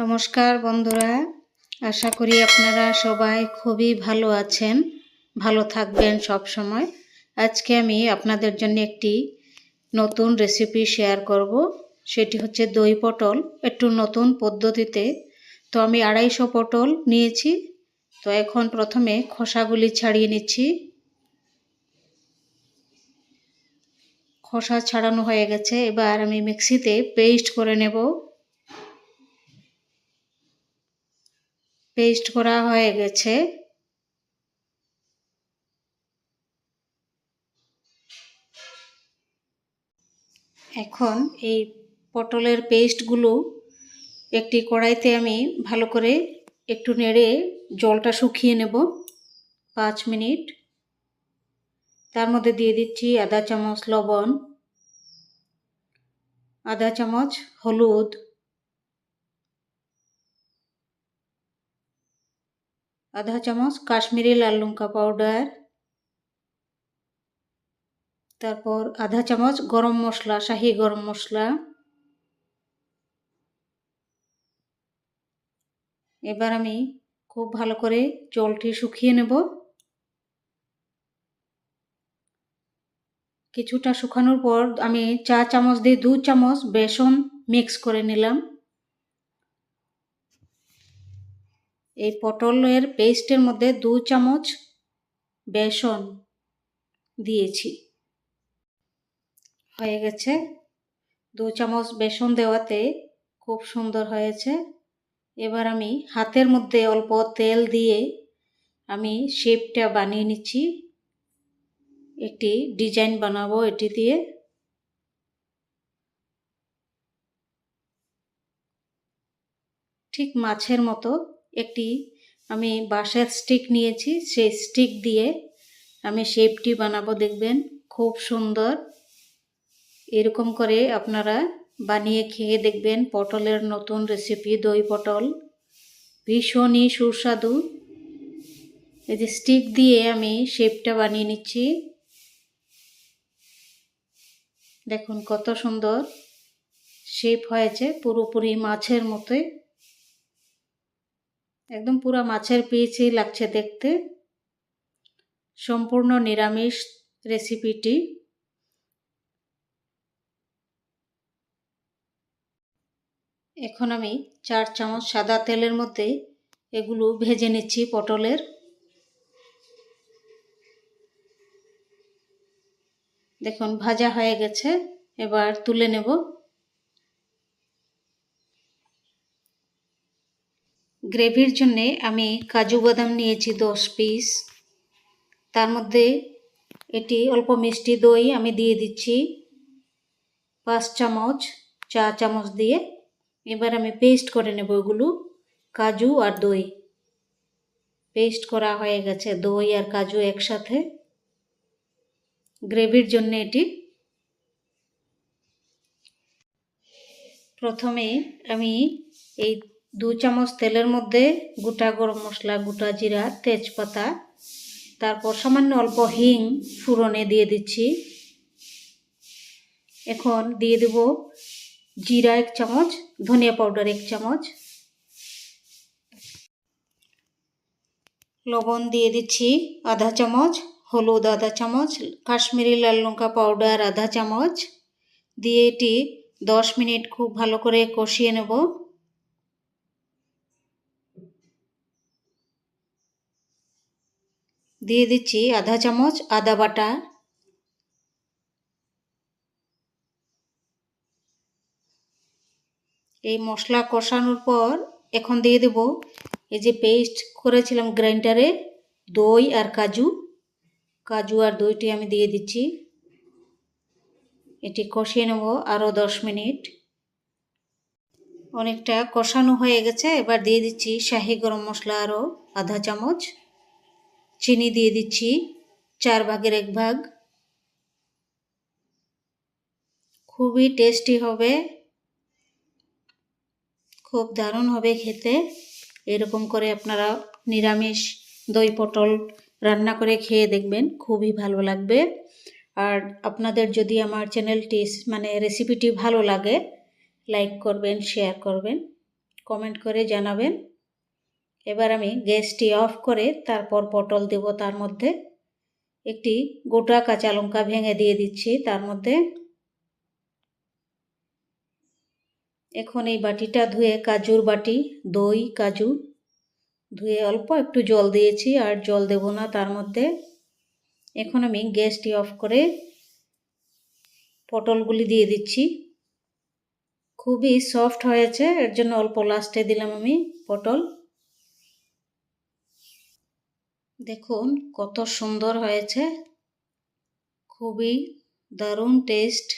নমস্কার বন্ধুরা, আশা করি আপনারা সবাই খুবই ভালো আছেন, ভালো থাকবেন সব সময়। আজকে আমি আপনাদের জন্য একটি নতুন রেসিপি শেয়ার করব, সেটি হচ্ছে দই পটল। একটু নতুন পদ্ধতিতে, তো আমি আড়াইশো পটল নিয়েছি, তো এখন প্রথমে খোসাগুলি ছাড়িয়ে নিচ্ছি। খোসা ছাড়ানো হয়ে গেছে, এবার আমি মিক্সিতে পেস্ট করে নেব। পেস্ট করা হয়ে গেছে। এখন এই পটলের পেস্টগুলো একটি কড়াইতে আমি ভালো করে একটু নেড়ে জলটা শুকিয়ে নেব পাঁচ মিনিট। তার মধ্যে দিয়ে দিচ্ছি আধা চামচ লবণ আধা চামচ হলুদ আধা চামচ কাশ্মীরি লাল লঙ্কা পাউডার তারপর আধা চামচ গরম মশলা, শাহি গরম মশলা। এবার আমি খুব ভালো করে জলটি শুকিয়ে নেব। কিছুটা শুকানোর পর আমি চা চামচ দিয়ে দু চামচ বেসন মিক্স করে নিলাম। এই পটলের পেস্টের মধ্যে দু চামচ বেসন দিয়েছি। হয়ে গেছে। দু চামচ বেসন দেওয়াতে খুব সুন্দর হয়েছে। এবার আমি হাতের মধ্যে অল্প তেল দিয়ে আমি শেপটা বানিয়ে নিচ্ছি। একটি ডিজাইন বানাবো এটি দিয়ে। ঠিক মাছের মতো একটি আমি বাঁশের স্টিক নিয়েছি, সেই স্টিক দিয়ে আমি শেপটি বানাবো, দেখবেন খুব সুন্দর। এরকম করে আপনারা বানিয়ে খেয়ে দেখবেন পটলের নতুন রেসিপি দই পটল। ভীষণই সুস্বাদু। এই যে স্টিক দিয়ে আমি শেপটা বানিয়ে নিচ্ছি। দেখুন কত সুন্দর শেপ হয়েছে, পুরোপুরি মাছের মতোই। একদম পুরো মাছের পিসই লাগছে দেখতে। সম্পূর্ণ নিরামিষ রেসিপিটি এখন আমি চার চামচ সাদা তেলের মধ্যে এগুলো ভেজে নিচ্ছি পটলের। দেখুন, ভাজা হয়ে গেছে। এবার তুলে নেব। গ্রেভির জন্যে আমি কাজু বাদাম নিয়েছি দশ পিস। তার মধ্যে এটি অল্প মিষ্টি দই আমি দিয়ে দিচ্ছি। পাঁচ চামচ, চা চামচ দিয়ে। এবার আমি পেস্ট করে নেব ওগুলো, কাজু আর দই। পেস্ট করা হয়ে গেছে দই আর কাজু একসাথে। গ্রেভির জন্য এটি। প্রথমে আমি এই দু চামচ তেলের মধ্যে গোটা গরম মশলা, গোটা জিরা, তেজপাতা, তারপর সামান্য অল্প হিং ফুরনে দিয়ে দিচ্ছি। এখন দিয়ে দেব জিরা এক চামচ, ধনিয়া পাউডার এক চামচ। লবণ দিয়ে দিচ্ছি আধা চামচ, হলুদ আধা চামচ, কাশ্মীরি লাল লঙ্কা পাউডার আধা চামচ। দিয়ে এটি দশ মিনিট খুব ভালো করে কষিয়ে নেব। দিয়ে দিচ্ছি আধা চামচ আদা বাটা। এই মশলা কষানোর পর এখন দিয়ে দেব এই যে পেস্ট করেছিলাম গ্রাইন্ডারে দই আর কাজু। কাজু আর দইটি আমি দিয়ে দিচ্ছি। এটি কষিয়ে নেব আরও দশ মিনিট। অনেকটা কষানো হয়ে গেছে, এবার দিয়ে দিচ্ছি শাহি গরম মশলা আরও আধা চামচ। চিনি দিয়ে দিচ্ছি, চার ভাগের এক ভাগ। খুবই টেস্টি হবে। খুব দারুণ হবে খেতে। এরকম করে আপনারা নিরামিষ দই পটল রান্না করে খেয়ে দেখবেন, খুবই ভালো লাগবে। আর আপনাদের যদি আমার চ্যানেলটি মানে রেসিপিটি ভালো লাগে লাইক করবেন শেয়ার করবেন কমেন্ট করে জানাবেন। এবার আমি গ্যাসটি অফ করে তারপর পটল দেব তার মধ্যে। একটি গোটা কাঁচা লঙ্কা ভেঙে দিয়ে দিচ্ছি তার মধ্যে। এখন এই বাটিটা ধুয়ে কাজুর বাটি, দই, কাজু ধুয়ে অল্প একটু জল দিয়েছি আর জল দেব না তার মধ্যে। এখন আমি গ্যাসটি অফ করে পটলগুলি দিয়ে দিচ্ছি। খুবই সফট হয়েছে, এর জন্য অল্প লাস্টে দিলাম আমি পটল। দেখুন কত সুন্দর হয়েছে। খুবই দারুণ টেস্ট